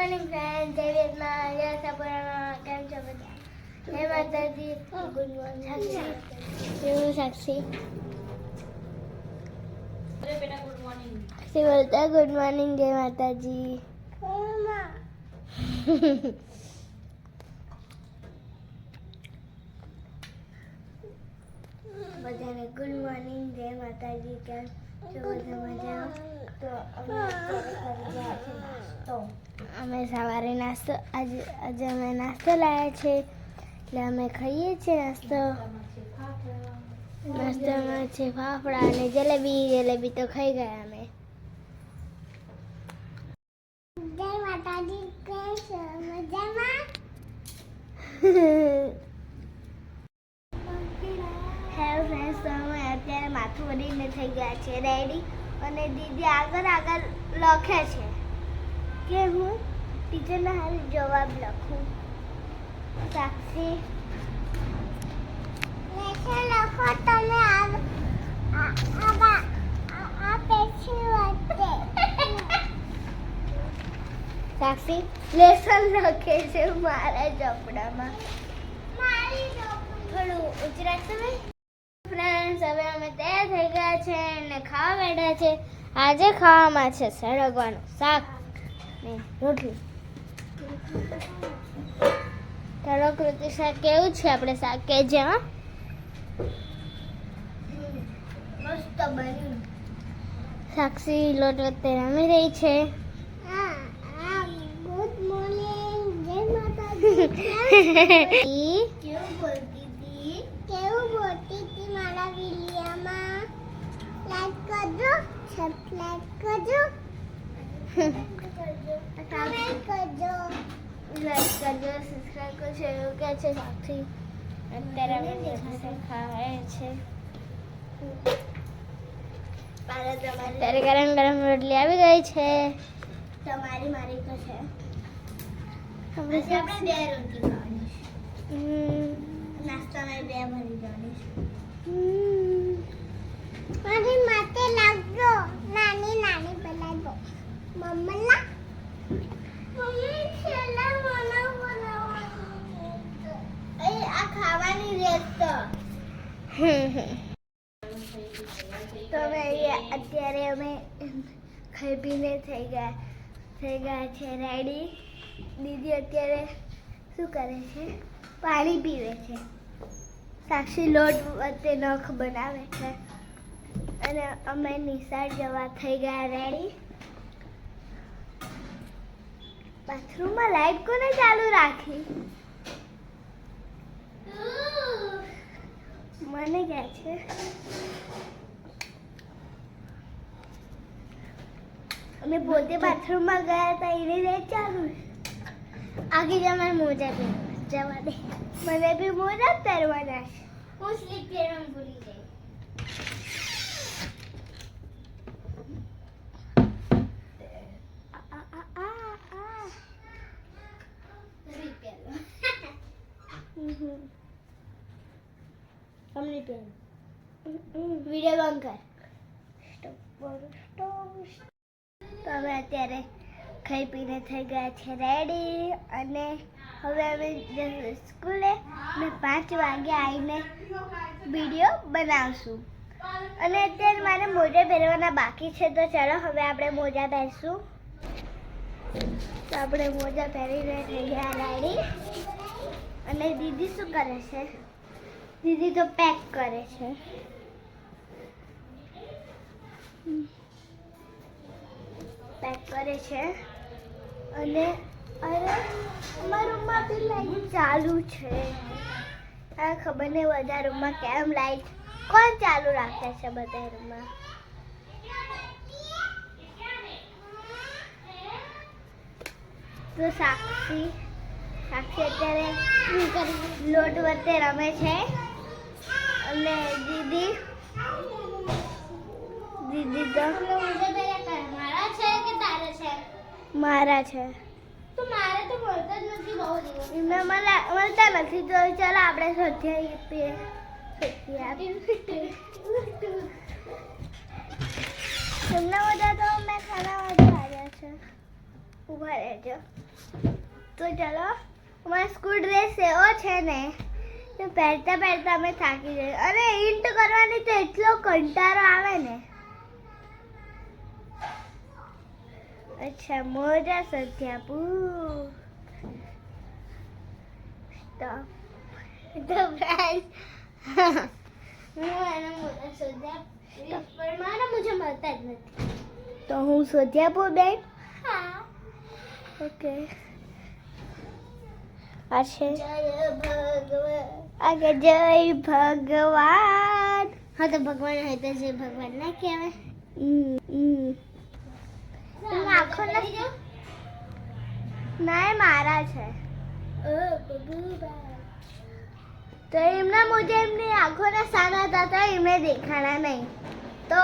Morning friend જય વેદના જય કેમ છો બધા જય માતાજી ગુડ મોર્નિંગ કેવું સાક્ષી સાક્ષી બોલતા ગુડ મોર્નિંગ જય માતાજી બધાને ગુડ મોર્નિંગ જય માતાજી કેમ છો? બધા મજા તો અમે સવારે નાસ્તો આજે આજે અમે નાસ્તો લાવ્યા છે. એટલે અમે ખાઈએ છીએ નાસ્તો. નાસ્તામાં છે ફાફડા અને જલેબી. જલેબી તો ખાઈ ગયા અમે. જય માતાજી કેમ છો? મજામાં હેલો ફ્રેન્ડ્સ તો અમે અત્યારે થઈ ગયા છે રેડી અને દીદી આગળ આગળ લખે છે કે હું ટીચરના હાલ જવાબ લખું. સાક્ષી. લખો તમે સાક્ષી લેસન લખે છે મારા ચોપડામાં થોડું રાખશો ને? ફ્રેન્ડ્સ હવે અમે તૈયાર થઈ ગયા છે અને ખાવા બેઠા છે. આજે ખાવામાં છે સળગવાનું શાક ને રોટલી. ચાલો કૃતિ શાક કેવું છે આપણે શાક કે જ્યાં મસ્ત બન્યું. સાક્ષી લોટ વચ્ચે રમી રહી છે. ગુડ મોર્નિંગ જય માતાજી કેવું બોલતી હતી કેવું બોલતી હતી મારા વિડિયોમાં લાઈક કરજો સબસ્ક્રાઇબ કરજો. કમેન્ટ કરજો. લાઈક કરજો સબસ્ક્રાઇબ કરજો એવું કહે છે સાથી અત્યારે અમે ખાવાય છે. અત્યારે ગરમ ગરમ રોટલી આવી ગઈ છે. તમારી મારી તો છે. આપણે બે રોટલી ખાવાની નાસ્તામાં બે ભરી જવાની મારી માથે લાગજો. નાની નાની બનાવજો મમ્મલા. મમ્મી, છેલ્લા મને એ આ ખાવાની રેત તો અમે અત્યારે અમે ખાઈ પીને થઈ ગયા. થઈ ગયા છે રેડી દીદી અત્યારે શું કરે છે? પાણી પીવે છે. સાક્ષી લોટ વચ્ચે નખ બનાવે છે. અને અમે નિશાળ જવા થઈ ગયા રેડી બાથરૂમમાં લાઈટ કોને ચાલુ રાખી? મને ક્યાં છે. અમે પોતે બાથરૂમમાં ગયા હતા, એને લાઈટ ચાલુ આગે જમાને મોજા પહેરવા જવા દે. મને બી મોજા પહેરવાના હું સ્લીપ પહેરવાનું ભૂલી ગઈ આ, આ, આ, આ. સ્લીપ પહેરવા. હમ. તમને વીડિયો બંધ કર અમે અત્યારે ખાઈ પીને થઈ ગયા છે રેડી અને હવે અમે સ્કૂલે. ને પાંચ વાગે આવીને વીડિયો બનાવશું. અને અત્યારે મારે મોજા પહેરવાના બાકી છે, તો ચાલો હવે આપણે મોજા પહેરશું. તો આપણે મોજા પહેરીને થઈ ગયા રેડી અને દીદી શું કરે છે? દીદી તો પેક કરે છે. પેક કરે છે. અને અરે, અમારા રૂમમાં બી લાઈટ ચાલુ છે. આ ખબર નહીં બધા રૂમમાં કેમ લાઈટ કોણ ચાલુ રાખે છે બધા રૂમમાં? તો સાક્ષી સાક્ષી અત્યારે લોટ વચ્ચે રમે છે. અને દીદી? દીદી તો? મારા છે કે તારા છે? મારા છે. તો મારે તો મળતા જ નથી બહુ દિવસ. મેં મને મળતા નથી તો ચાલો આપણે સ્વાધ્યાય આપીએ. તમને બધા તો મેં ખાના વાળા આવ્યા છે. ઊભા રહેજો. તો ચાલો અમારો સ્કૂલ ડ્રેસ એવો છે ને તો પહેરતા પહેરતા અમે થાકી જઈએ અને ઇન્ટ કરવાની તો એટલો કંટાળો આવે ને અચ્છા મોજા સત્યાપુ સ્ટોપ તો ફ્રેન્ડ હું એના મોજા સત્યાપ પણ મારા મુજબ મળતા જ નથી તો હું સત્યાપુ બેન હા ઓકે આ છે જય ભગવાન આગળ જય ભગવાન. હા તો ભગવાન હોય તો જય ભગવાન ના કહેવાય? આખો નથી ના એ મારા છે. તો એમના મુજબ એમની આંખોના સારા હતા તો એમને દેખાણા નહીં. તો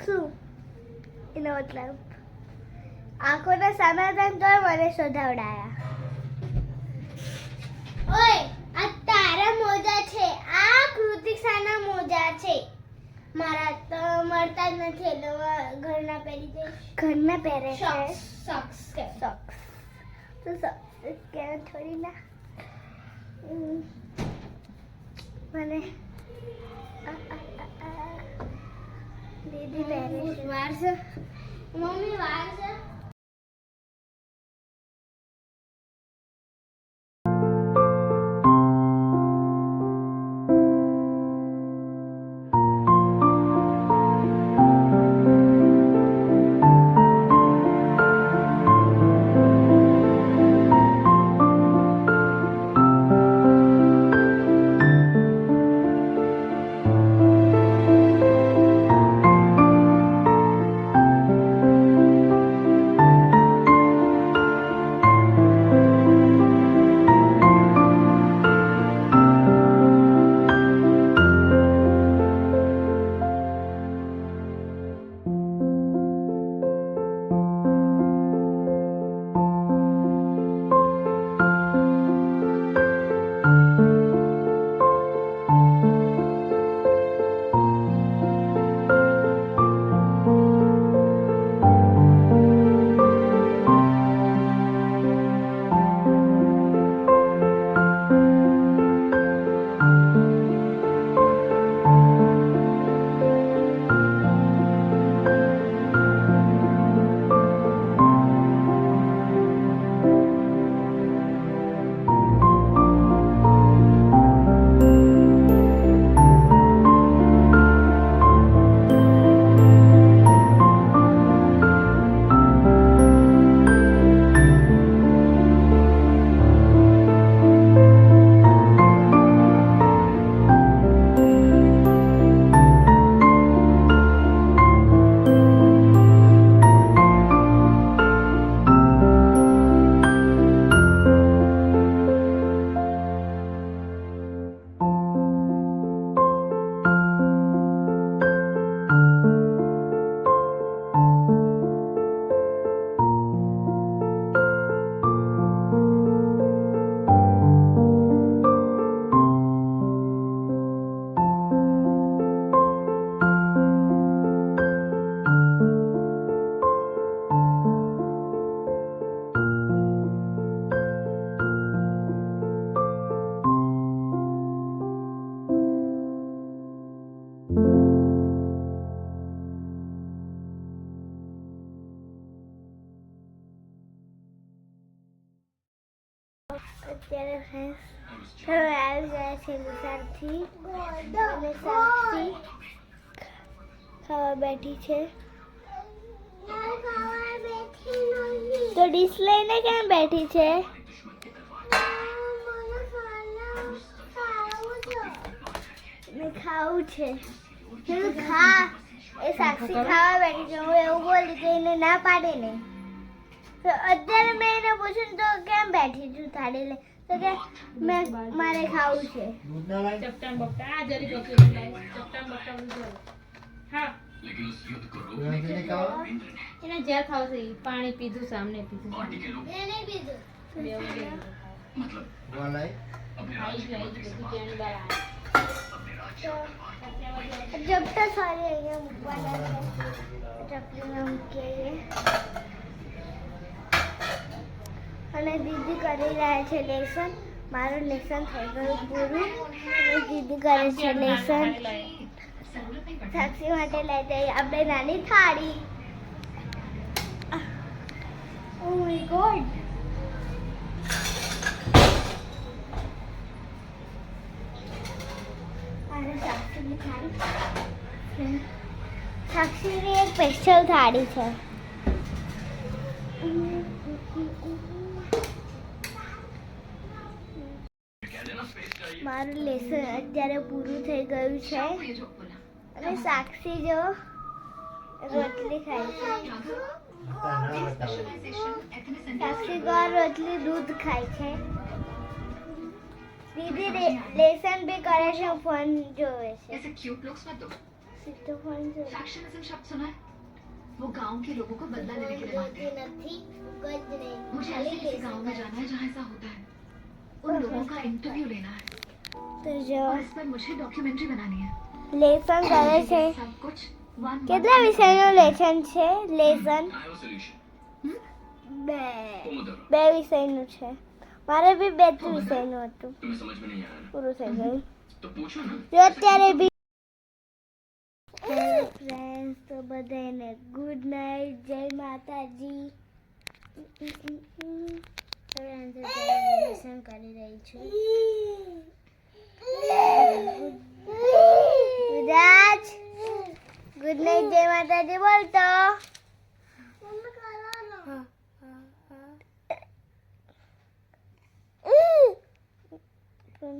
શું? એનો મતલબ? આંખોના સાના હતા તો મને શોધાવડાયા. ઓય તારા મોજા છે. આ કૃતિક્ષાના મોજા છે. મારા તો મળતા જ નથી. એટલે ઘરના પહેરી જઈશ ઘરના પહેરે છે. સોક્સ સોક્સ તો સોક્સ કે થોડી ના. મને. દીદી પહેરે છે. વાર છે? મમ્મી વાર છે? ફ્રેન્ડ્સ હવે આવી ગયા છે નિશાળથી અને સાક્ષી ખાવા બેઠી છે તો ડીશ લઈને કેમ બેઠી છે ને ખાવું છે ખા એ સાક્ષી ખાવા બેઠી છે હું એવું બોલી કે એને ના પાડે ને તો અત્યારે મેં એને પૂછ્યું તો કેમ બેઠી છું થાળી લે તો કે મેં મારે ખાવું છે. દૂધ ના લાય ચપટામ બપટા. આ જરી ચપટામ બપટા બધું હા. એને જ્યાં ખાવ? છે. પાણી પીધું સામને પીધું સામને. એ નહીં પીધું. સારી અહીંયા મૂકવાના છે. મૂકીએ. અને દીદી કરી રહ્યા છે લેસન. મારું લેસન થઈ ગયું પૂરું. અને દીદી કરે છે લેસન. સાક્ષી માટે લઈ જઈએ આપણે નાની થાળી. ઓ માય ગોડ સાક્ષીની એક સ્પેશિયલ થાળી છે. મારું લેસન અત્યારે પૂરું થઈ ગયું છે અને સાક્ષી જો રોટલી ખાય છે સાક્ષી ગોળ રોટલી દૂધ ખાય છે દીદી રે- લેસન બી કરે છે ફોન જોવે છે ऐसे क्यूट लुक्स मत दो સીધું ફોન જોવે फैक्शनिज्म शब्द सुना है वो गांव के लोगों को बदला लेने के लिए मानते हैं નથી ગજ નહીં मुझे ऐसे किसी गांव में जाना है जहाँ ऐसा होता है उन लोगों का इंटरव्यू लेना है તો જો और इस पर मुझे डॉक्यूमेंट्री बनानी है લેસન કરે છે सब कुछ वन કેટલા વિષયનું લેસન છે લેસન આયો સોલ્યુશન બે પોમોડોરો બે વિષયનું છે મારે બી બે જ વિષયનું હતું तुम्हें समझ में नहीं आया ना પૂરું થઈ ગયું तो पूछो ना જો અત્યારે બી હેલો ફ્રેન્ડ્સ તો બધાને ગુડ નાઇટ જય માતાજી લેસન કરી રહી છું ગુજરાત ગુડ નાઇટ જય માતાજી બોલતો કેમ